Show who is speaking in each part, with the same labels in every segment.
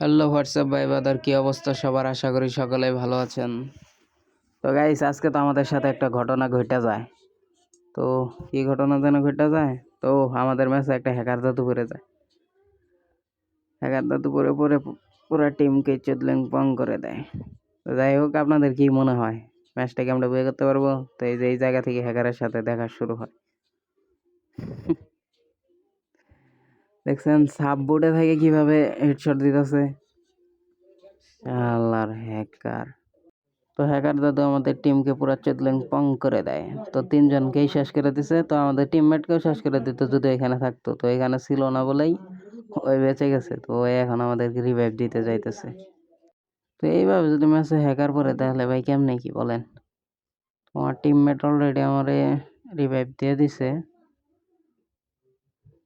Speaker 1: Hello WhatsApp ভাই বাদার কী অবস্থা সবার? আশা করি সকলেই ভালো আছেন। তো গাইস আজকে তো আমাদের সাথে একটা ঘটনা ঘটে যায়। তো কী ঘটনা যেন ঘটে যায়? তো আমাদের ম্যাচে একটা হ্যাকার দাদু পড়ে যায়। হ্যাকার দাদু পরে পরে পুরো টিমকে চুদলেং পং করে দেয়। তো যাই হোক, আপনাদের কি মনে হয়? ম্যাচটা কি আমরা বিয়ে করতে পারব? তো এই যে এই জায়গা থেকে হ্যাকারের সাথে দেখা শুরু হয়। দেখছেন সাব বোর্ডে থেকে কীভাবে হেডশট দিতেছে? আল্লাহর হ্যাকার তো হ্যাকার দাদু আমাদের টিমকে পুরো চোদলেন পং করে দেয়। তো তিনজনকেই শেষ করে দিছে। তো আমাদের টিমমেটকেও শেষ করে দিত, যদি এখানে থাকতো। তো এখানে ছিল না বলেই ওই বেঁচে গেছে। তো ওই এখন আমাদেরকে রিভাইভ দিতে যাইতেছে। তো এইভাবে যদি ম্যাচে হ্যাকার পড়ে, তাহলে ভাই কেমনে কি বলেন? তোমার টিমমেট অলরেডি আমারে রিভাইভ দিয়ে দিছে।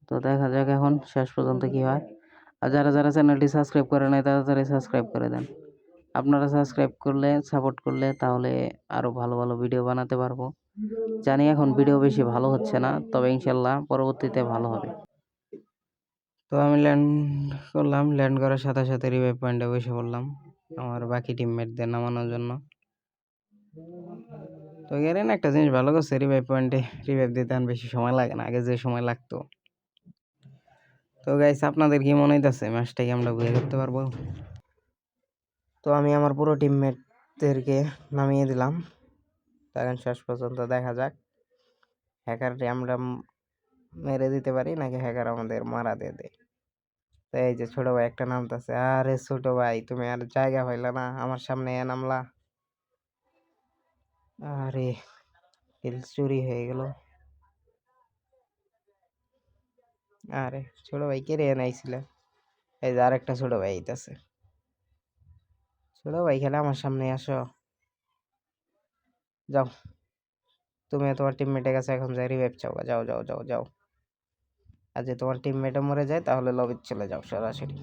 Speaker 1: তো দেখা যাক এখন শেষ পর্যন্ত কি হয়। আর যারা যারা চ্যানেলটি সাবস্ক্রাইব করে নাই তাড়াতাড়ি সাবস্ক্রাইব করে দেন। আপনারা সাবস্ক্রাইব করলে সাপোর্ট করলে তাহলে আরও ভালো ভালো ভিডিও বানাতে পারব। জানি এখন ভিডিও বেশি ভালো হচ্ছে না, তবে ইনশাল্লাহ পরবর্তীতে ভালো হবে। তো আমি ল্যান্ড করলাম ল্যান্ড করার সাথে সাথে রিভাইভ পয়েন্টে বসে পড়লাম আমার বাকি টিমমেটদের নামানোর জন্য। তো গেলেন, একটা জিনিস ভালো করছে রিভাইভ পয়েন্টে রিভাইভ দিতে বেশি সময় লাগে না, আগে যে সময় লাগতো। তো গাইস আপনাদের কি মনে হইতেছে ম্যাচটা কি আমরা বুঝে করতে পারব? তো আমি আমার পুরো টিমমেটদেরকে নামিয়ে দিলাম। তখন শেষ পর্যন্ত দেখা যাক। হ্যাকারটি আমরা মেরে দিতে পারি নাকি হ্যাকার আমাদের মারা দিয়ে দেয়? তো এই যে ছোট ভাই একটা নামতেছে। আরে ছোট ভাই, তুমি আর জায়গা পাইলা না, আমার সামনে এ নামলা। আরে চুরি হয়ে গেল। আরে, ছোট ভাই কে রে নাইছিল এই যে আরেকটা ছোট ভাই আইতাছে। ছোট ভাই খেলে আমার সামনে আসো। যাও। তুমি তোমার টিমমেটের কাছে এখন যাই রিভাইভ চাও যাও যাও যাও যাও। আর যে তোমার টিমমেটও মরে যায়, তাহলে লবিতে চলে যাও সরাসরি।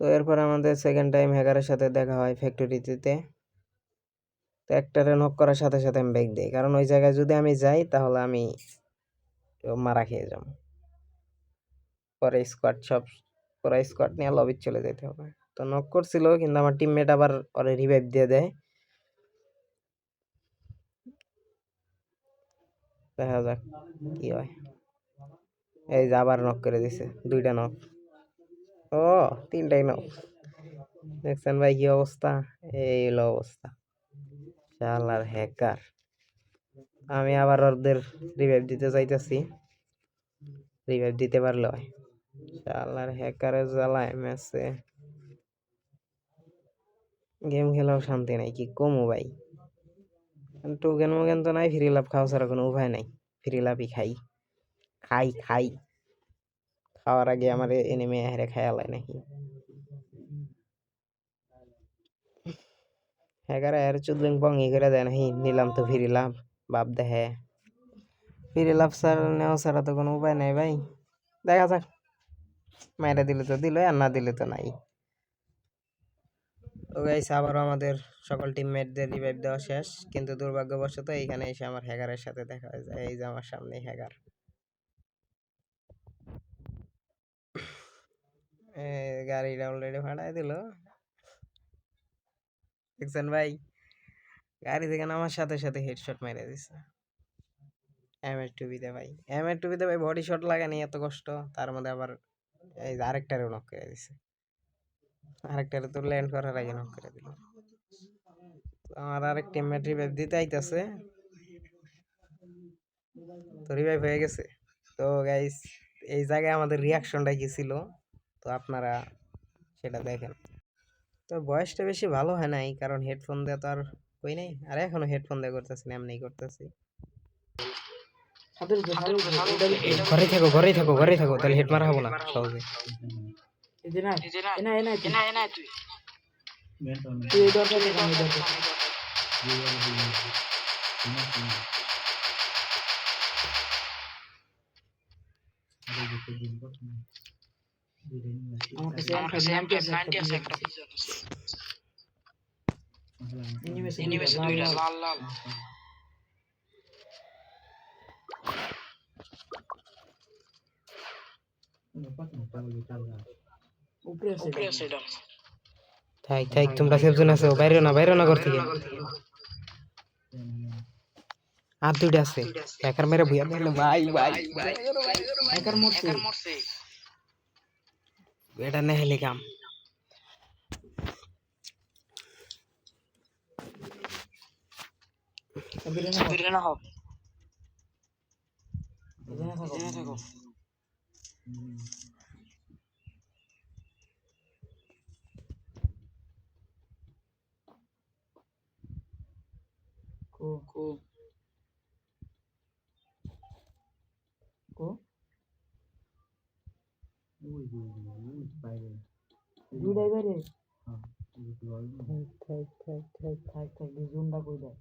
Speaker 1: তো এরপর আমাদের সেকেন্ড টাইম হ্যাকারের সাথে দেখা হয় ফ্যাক্টরিতে তো। একটারে নক করার সাথে সাথে আমি ব্যাগ দিই। কারণ ওই জায়গায় যদি আমি যাই, তাহলে আমি মারা খেয়ে যাব। পরে স্কোয়াড সব, পুরো স্কোয়াড নিয়ে লবিতে চলে যেতে হবে। তো নক করছিল, কিন্তু আমার টিমমেট আবার ওরে রিভাইভ দিয়ে দেয়। দেখা যাক কি হয়। এই যে আবার নক করে দিছে, দুইটা নক ও, তিনটাই নক দেখছেন ভাই কি অবস্থা? এই হলো অবস্থা। শালার হ্যাকার আমি আবার ওদের রিভাইভ দিতে চাইতেছি। রিভাইভ দিতে পারলে হয়। শালার হ্যাকারের জ্বালায় ম্যাচে গেম খেলাও শান্তি নাই, কি কমু ভাই? টোকেন মোকেন তো নাই ফ্রি লাভ খাওয়া ছাড়া কোনো উপায় নাই। ফ্রি লাভই খাই। খাই খাই। খাওয়ার আগে আমার এনিমে হেরে খায়ালায় নাকি? হ্যাকারে আর চুদলিং পঙ্গি করে দেয় নাকি? নিলাম তো ফ্রি লাভ বাপ দেখে ফ্রি লাভ ছাড়া, নেওয়া ছাড়া তো কোনো উপায় নাই ভাই। দেখা যাক। মাইরা দিলে তো দিল আর না দিলে তো নাই। ও গাইস আবারও আমাদের সকল টিমমেটদের রিভাইভ দেওয়া শেষ, কিন্তু দুর্ভাগ্যবশত এইখানে এসে আমার হ্যাকারের সাথে দেখা হয়ে যায়। এই যে আমার সামনে হ্যাকার গাড়িটা অলরেডি ভাড়ায় দিল। দেখছেন ভাই? গাড়ি থেকে নামার সাথে সাথে হেডশট মেরে দিছে। এম এর টুবিতে ভাই। এম এর টুবিতে ভাই বডি শট লাগানি এত কষ্ট, তার মধ্যে আবার এই যে আরেকটারও নক করে দিছে। আরেকটারে তো ল্যান্ড করার আগে নক করে দিল। আমার আরেক টিমমেট রিভাইভ দিতে আইতাছে। তো রিভাইভ হয়ে গেছে। তো গাইস এই জায়গায় আমাদের রিয়াকশনটা কি ছিল? তো আপনারা সেটা দেখেন। তো বয়সটা বেশি ভালো হয় নাই, কারণ হেডফোন দিয়ে তো আর কই নাই। আর এখনও হেডফোন দিয়ে করতেছি এমনি করতেছি। ঘরে থাকো ঘরেই থাকো ঘরেই থাকো তাহলে হেড মারা হব না সহজে।
Speaker 2: এনিমেশন লাল লাল।
Speaker 1: কত পাগল আছে তাই তাই তোমরা সেফ আছো বাইরে না বাইরে না ঘর আর দুইটা আছে একার মেরে ভুয়া দিল ভাই ভাই
Speaker 2: একার মরছে।
Speaker 1: এটা না হেলে হোক
Speaker 2: বিরে না হোক এখানে থাকো এখানে থাকো কো কো কো দুইটাই বাইরে
Speaker 1: থাক থাক থাক
Speaker 2: থাক থাক দুজনটা কই দেয়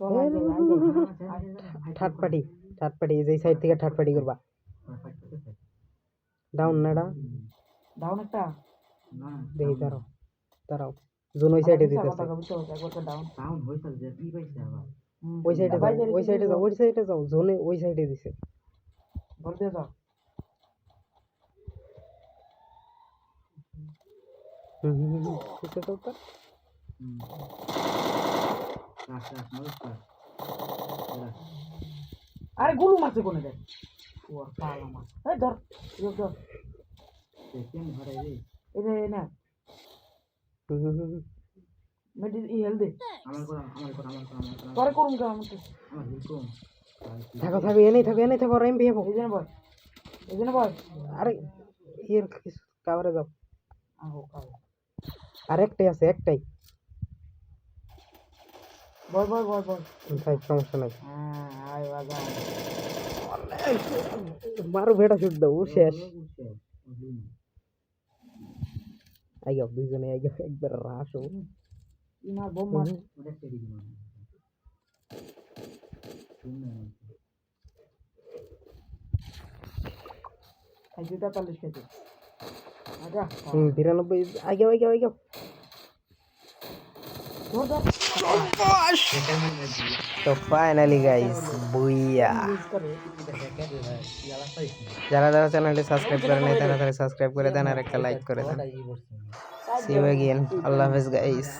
Speaker 2: চল আগে আগে
Speaker 1: থার্ড পার্টি থার্ড পার্টি এই সাইড থেকে থার্ড পার্টি করবা ডাউন না এটা
Speaker 2: ডাউন একটা
Speaker 1: দেখি দাঁড়াও দাঁড়াও। জোন ওই সাইডে দিতেছে।
Speaker 2: ডাউন ডাউন হইছে যে কি পাইছে আবার?
Speaker 1: ওই সাইডে যাও ওই সাইডে যাও ওই সাইডে যাও জোনে ওই সাইডে দিছে।
Speaker 2: বল দিয়ে যাও।
Speaker 1: হুম হুম হুম দিছে তো তো
Speaker 2: আরে গুলু মারছে কোনে দেখ? পালা মাছ। এই ধর ধর। ধর এই রে না
Speaker 1: হুম হুম হুম হুম।
Speaker 2: মেডি ই হেল দে পরে করুম কেন আমাকে
Speaker 1: থাকো থাকো এনেই থাকো এনেই থাকো এমপি হব
Speaker 2: এই জন্য বল এই জন্য বল
Speaker 1: আরে এর কাভারে যাও
Speaker 2: আহো আহো
Speaker 1: আর একটাই আছে একটাই
Speaker 2: বল বল বল বল
Speaker 1: তাই সমস্যা নাই
Speaker 2: হ্যাঁ আয় বাজা
Speaker 1: মারো ভেটা শুট দাও ও শেষ আইগাও দুইজনে আইগাও একবার রাসো
Speaker 2: ইমার বোম মার খাইছি তেতাল্লিশ খাইছি আচ্ছা
Speaker 1: হুম বিরানব্বই আইগাও আইগাও আইগাও
Speaker 2: ধর ধর
Speaker 1: তো ফাইনালি গাইস বুইয়া যারা যারা চ্যানেলটি সাবস্ক্রাইব করে নাই, তারা তারা সাবস্ক্রাইব করে দেন আর একটা লাইক করে দেন। সি ইউ অ্যাগেন আল্লাহ হাফেজ গাইস